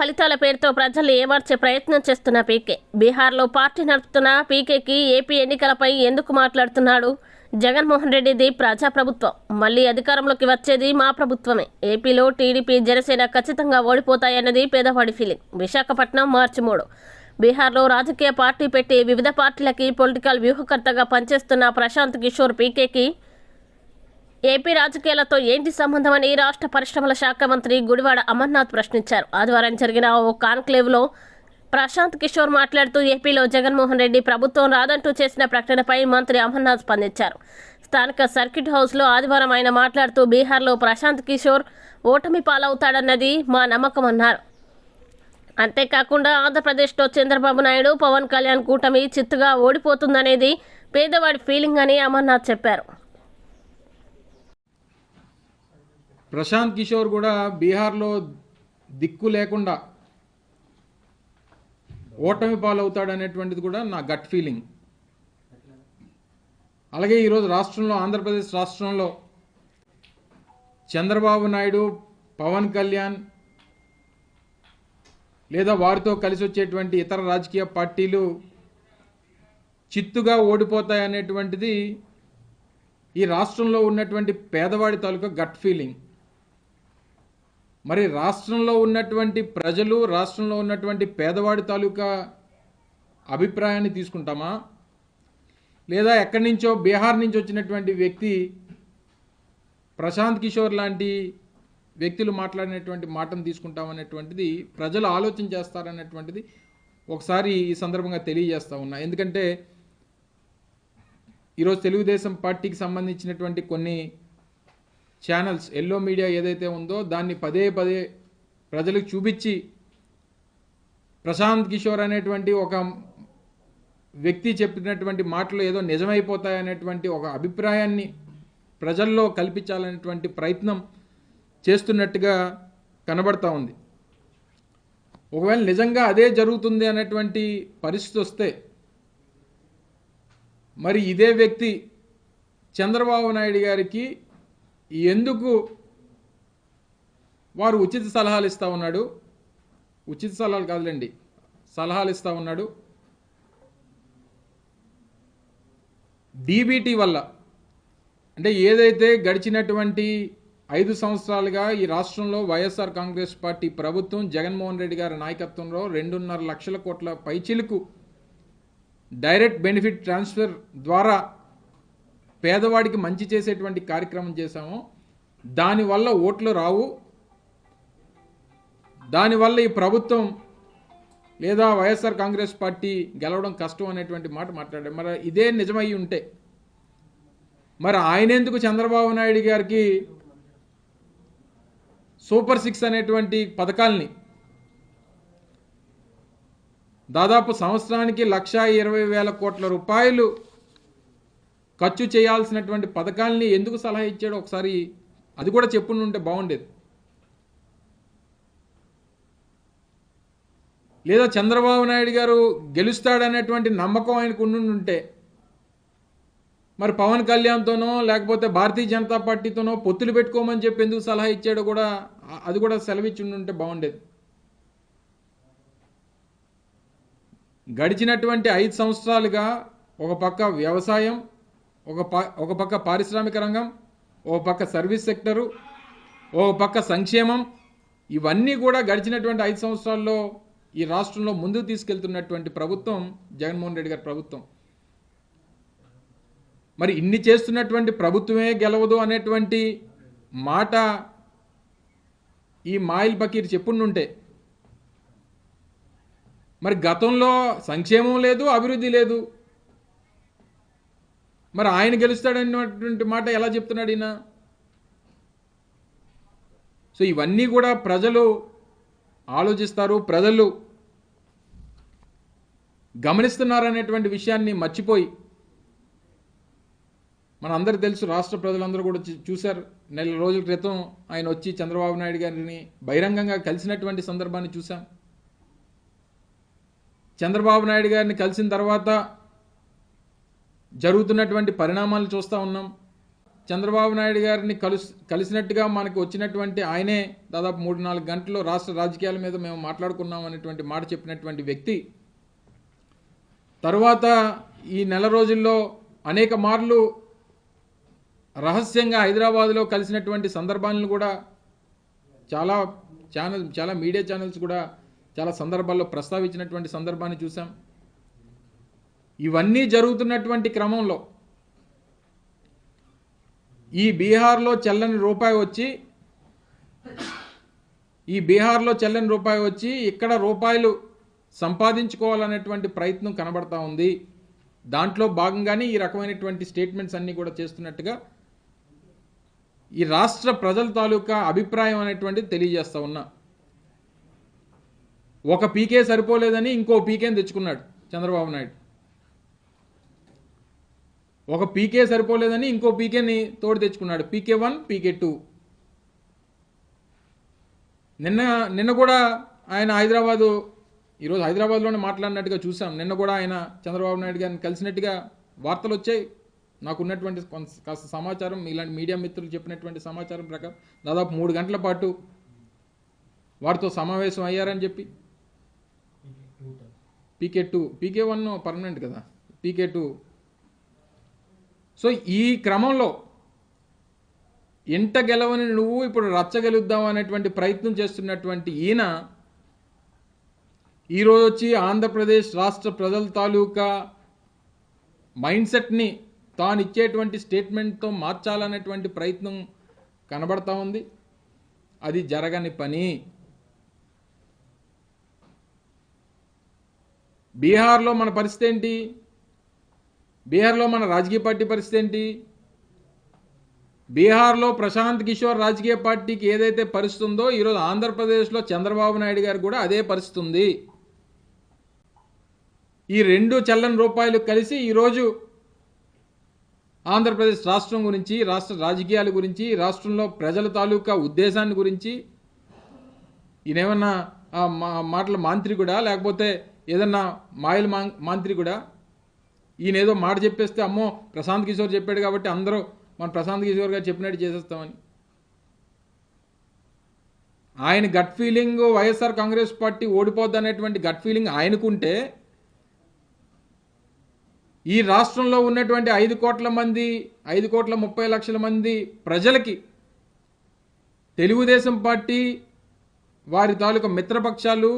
ఫలితాల పేరుతో ప్రజలు ఏమార్చే ప్రయత్నం చేస్తున్న పీకే. బీహార్లో పార్టీ నడుపుతున్న పీకేకి ఏపీ ఎన్నికలపై ఎందుకు మాట్లాడుతున్నాడు? జగన్మోహన్ రెడ్డిది ప్రజాప్రభుత్వం. మళ్ళీ అధికారంలోకి వచ్చేది మా ప్రభుత్వమే. ఏపీలో టీడీపీ జనసేన ఖచ్చితంగా ఓడిపోతాయన్నది పేదవాడి ఫీలింగ్. విశాఖపట్నం మార్చి మూడు. బీహార్లో రాజకీయ పార్టీ పెట్టి వివిధ పార్టీలకి పొలిటికల్ వ్యూహకర్తగా పనిచేస్తున్న ప్రశాంత్ కిషోర్ పీకేకి ఏపీ రాజకీయాలతో ఏంటి సంబంధమని రాష్ట్ర పరిశ్రమల శాఖ మంత్రి గుడివాడ అమర్నాథ్ ప్రశ్నించారు. ఆదివారం జరిగిన ఓ కాన్క్లేవ్లో ప్రశాంత్ కిషోర్ మాట్లాడుతూ ఏపీలో జగన్మోహన్ రెడ్డి ప్రభుత్వం రాదంటూ చేసిన ప్రకటనపై మంత్రి అమర్నాథ్ స్పందించారు. స్థానిక సర్కిట్ హౌస్లో ఆదివారం ఆయన మాట్లాడుతూ బీహార్లో ప్రశాంత్ కిషోర్ ఓటమి పాలవుతాడన్నది మా నమ్మకం అన్నారు. అంతేకాకుండా ఆంధ్రప్రదేశ్లో చంద్రబాబు నాయుడు పవన్ కళ్యాణ్ కూటమి చిత్తుగా ఓడిపోతుందనేది పేదవాడి ఫీలింగ్ అని అమర్నాథ్ చెప్పారు. ప్రశాంత్ కిషోర్ కూడా బీహార్లో దిక్కు లేకుండా ఓటమి పాలవుతాడు అనేటువంటిది కూడా నా గట్ ఫీలింగ్. అలాగే ఈరోజు రాష్ట్రంలో ఆంధ్రప్రదేశ్ రాష్ట్రంలో చంద్రబాబు నాయుడు పవన్ కళ్యాణ్ లేదా వారితో కలిసి వచ్చేటువంటి ఇతర రాజకీయ పార్టీలు చిత్తుగా ఓడిపోతాయనేటువంటిది ఈ రాష్ట్రంలో ఉన్నటువంటి పేదవాడి తాలూకా గట్ ఫీలింగ్. మరి రాష్ట్రంలో ఉన్నటువంటి ప్రజలు రాష్ట్రంలో ఉన్నటువంటి పేదవాడి తాలూకా అభిప్రాయాన్ని తీసుకుంటామా? లేదా ఎక్కడి నుంచో బీహార్ నుంచి వచ్చినటువంటి వ్యక్తి ప్రశాంత్ కిషోర్ లాంటి వ్యక్తులు మాట్లాడినటువంటి మాటను తీసుకుంటామనేటువంటిది ప్రజలు ఆలోచన చేస్తారనేటువంటిది ఒకసారి ఈ సందర్భంగా తెలియజేస్తూ ఉన్నా. ఎందుకంటే ఈరోజు తెలుగుదేశం పార్టీకి సంబంధించినటువంటి కొన్ని ఛానల్స్ ఎల్లో మీడియా ఏదైతే ఉందో దాన్ని పదే పదే ప్రజలకు చూపించి ప్రశాంత్ కిషోర్ అనేటువంటి ఒక వ్యక్తి చెప్పినటువంటి మాటలు ఏదో నిజమైపోతాయనేటువంటి ఒక అభిప్రాయాన్ని ప్రజల్లో కల్పించాలనేటువంటి ప్రయత్నం చేస్తున్నట్టుగా కనబడతా ఉంది. ఒకవేళ నిజంగా అదే జరుగుతుంది అనేటువంటి పరిస్థితి వస్తే మరి ఇదే వ్యక్తి చంద్రబాబు నాయుడు గారికి ఎందుకు వారు ఉచిత సలహాలు ఇస్తూ ఉన్నాడు? ఉచిత సలహాలు కాదులేండి. సలహాలు ఇస్తూ ఉన్నాడు. డీబీటీ వల్ల అంటే ఏదైతే గడిచినటువంటి ఐదు సంవత్సరాలుగా ఈ రాష్ట్రంలో వైఎస్ఆర్ కాంగ్రెస్ పార్టీ ప్రభుత్వం జగన్మోహన్ రెడ్డి గారి నాయకత్వంలో రెండున్నర లక్షల కోట్ల పైచిలుకు డైరెక్ట్ బెనిఫిట్ ట్రాన్స్ఫర్ ద్వారా పేదవాడికి మంచి చేసేటువంటి కార్యక్రమం చేశాము. దానివల్ల ఓట్లు రావు. దానివల్ల ఈ ప్రభుత్వం లేదా వైఎస్ఆర్ కాంగ్రెస్ పార్టీ గెలవడం కష్టం అనేటువంటి మాట మాట్లాడారు. మరి ఇదే నిజమై ఉంటే మరి ఆయన ఎందుకు చంద్రబాబు నాయుడు గారికి సూపర్ సిక్స్ అనేటువంటి పథకాల్ని దాదాపు సంవత్సరానికి లక్ష ఇరవై వేల కోట్ల రూపాయలు ఖర్చు చేయాల్సినటువంటి పథకాల్ని ఎందుకు సలహా ఇచ్చాడో ఒకసారి అది కూడా చెప్పుండి ఉంటే బాగుండేది. లేదా చంద్రబాబు నాయుడు గారు గెలుస్తాడనేటువంటి నమ్మకం ఆయనకు ఉండుంటే ఉంటే మరి పవన్ కళ్యాణ్తోనో లేకపోతే భారతీయ జనతా పార్టీతోనో పొత్తులు పెట్టుకోమని చెప్పి ఎందుకు సలహా ఇచ్చాడో కూడా అది కూడా సెలవిచ్చి ఉంటే బాగుండేది. గడిచినటువంటి ఐదు సంవత్సరాలుగా ఒక పక్క వ్యవసాయం ఒక ప ఒక పక్క పారిశ్రామిక రంగం ఒక పక్క సర్వీస్ సెక్టరు ఒక పక్క సంక్షేమం ఇవన్నీ కూడా గడిచినటువంటి ఐదు సంవత్సరాల్లో ఈ రాష్ట్రంలో ముందుకు తీసుకెళ్తున్నటువంటి ప్రభుత్వం జగన్మోహన్ రెడ్డి గారి ప్రభుత్వం. మరి ఇన్ని చేస్తున్నటువంటి ప్రభుత్వమే గెలవదు అనేటువంటి మాట ఈ మాయిల్ బకీర్ చెప్పుండుంటే. మరి గతంలో సంక్షేమం లేదు అభివృద్ధి లేదు. మరి ఆయన గెలుస్తాడనేటువంటి మాట ఎలా చెప్తున్నాడు ఈయన? సో ఇవన్నీ కూడా ప్రజలు ఆలోచిస్తారు ప్రజలు గమనిస్తున్నారనేటువంటి విషయాన్ని మర్చిపోయి మన తెలుసు రాష్ట్ర ప్రజలందరూ కూడా చూశారు. నెల రోజుల క్రితం ఆయన వచ్చి చంద్రబాబు నాయుడు గారిని బహిరంగంగా కలిసినటువంటి సందర్భాన్ని చూశాం. చంద్రబాబు నాయుడు గారిని కలిసిన తర్వాత జరుగుతున్నటువంటి పరిణామాలు చూస్తూ ఉన్నాం. చంద్రబాబు నాయుడు గారిని కలుసు కలిసినట్టుగా మనకు వచ్చినటువంటి ఆయనే దాదాపు మూడు నాలుగు గంటలు రాష్ట్ర రాజకీయాల మీద మేము మాట్లాడుకున్నాం అనేటువంటి మాట చెప్పినటువంటి వ్యక్తి. తర్వాత ఈ నెల రోజుల్లో అనేక మార్లు రహస్యంగా హైదరాబాద్లో కలిసినటువంటి సందర్భాలను కూడా చాలా ఛానల్ చాలా మీడియా ఛానల్స్ కూడా చాలా సందర్భాల్లో ప్రస్తావించినటువంటి సందర్భాన్ని చూసాం ఇవన్నీ జరుగుతున్నటువంటి క్రమంలో ఈ బీహార్లో చెల్లని రూపాయి వచ్చి ఈ బీహార్లో చెల్లని రూపాయి వచ్చి ఇక్కడ రూపాయలు సంపాదించుకోవాలనేటువంటి ప్రయత్నం కనబడతా ఉంది. దాంట్లో భాగంగానే ఈ రకమైనటువంటి స్టేట్మెంట్స్ అన్నీ కూడా చేస్తున్నట్టుగా ఈ రాష్ట్ర ప్రజల తాలూకా అభిప్రాయం అనేటువంటిది తెలియజేస్తా ఉన్నా. ఒక పీకే సరిపోలేదని ఇంకో పీకేని తెచ్చుకున్నాడు చంద్రబాబు నాయుడు. ఒక పీకే సరిపోలేదని ఇంకో పీకేని తోడు తెచ్చుకున్నాడు. పీకే వన్ పీకే టూ నిన్న నిన్న కూడా ఆయన హైదరాబాదు ఈరోజు హైదరాబాద్లోనే మాట్లాడినట్టుగా చూసాం. నిన్న కూడా ఆయన చంద్రబాబు నాయుడు గారిని కలిసినట్టుగా వార్తలు వచ్చాయి. నాకున్నటువంటి కొంత కాస్త సమాచారం ఇలాంటి మీడియా మిత్రులు చెప్పినటువంటి సమాచారం ప్రకారం దాదాపు మూడు గంటల పాటు వారితో సమావేశం అయ్యారని చెప్పి. PK two PK one permanent కదా. పీకే టూ సో ఈ క్రమంలో ఇంట గెలవని నువ్వు ఇప్పుడు రచ్చగెలుద్దాం అనేటువంటి ప్రయత్నం చేస్తున్నటువంటి ఈయన ఈరోజు వచ్చి ఆంధ్రప్రదేశ్ రాష్ట్ర ప్రజల తాలూకా మైండ్ సెట్ని తాను ఇచ్చేటువంటి స్టేట్మెంట్తో మార్చాలనేటువంటి ప్రయత్నం కనబడతా ఉంది. అది జరగని పని. బీహార్లో మన పరిస్థితి ఏంటి? బీహార్లో మన రాజకీయ పార్టీ పరిస్థితి ఏంటి? బీహార్లో ప్రశాంత్ కిషోర్ రాజకీయ పార్టీకి ఏదైతే పరిస్థితి ఉందో ఈరోజు ఆంధ్రప్రదేశ్లో చంద్రబాబు నాయుడు గారు కూడా అదే పరిస్థితి ఉంది. ఈ రెండు చల్లని రూపాయలు కలిసి ఈరోజు ఆంధ్రప్రదేశ్ రాష్ట్రం గురించి రాష్ట్ర రాజకీయాల గురించి రాష్ట్రంలో ప్రజల తాలూకా ఉద్దేశాన్ని గురించి ఈయనేమన్నా ఆ మా- మాటల మాంత్రికుడా? లేకపోతే ఏదన్నా మాయల మా మాంత్రికుడా? ఈయన ఏదో మాట చెప్పేస్తే అమ్మో ప్రశాంత్ కిషోర్ చెప్పాడు కాబట్టి అందరూ మన ప్రశాంత్ కిషోర్ గారు చెప్పినట్టు చేసేస్తామని. ఆయన gut feeling YSR Congress party ఓడిపోద్ది అనేటువంటి గట్ ఫీలింగ్ ఆయనకుంటే ఈ రాష్ట్రంలో ఉన్నటువంటి ఐదు కోట్ల మంది ఐదు కోట్ల ముప్పై లక్షల మంది ప్రజలకి తెలుగుదేశం పార్టీ వారి తాలూకా మిత్రపక్షాలు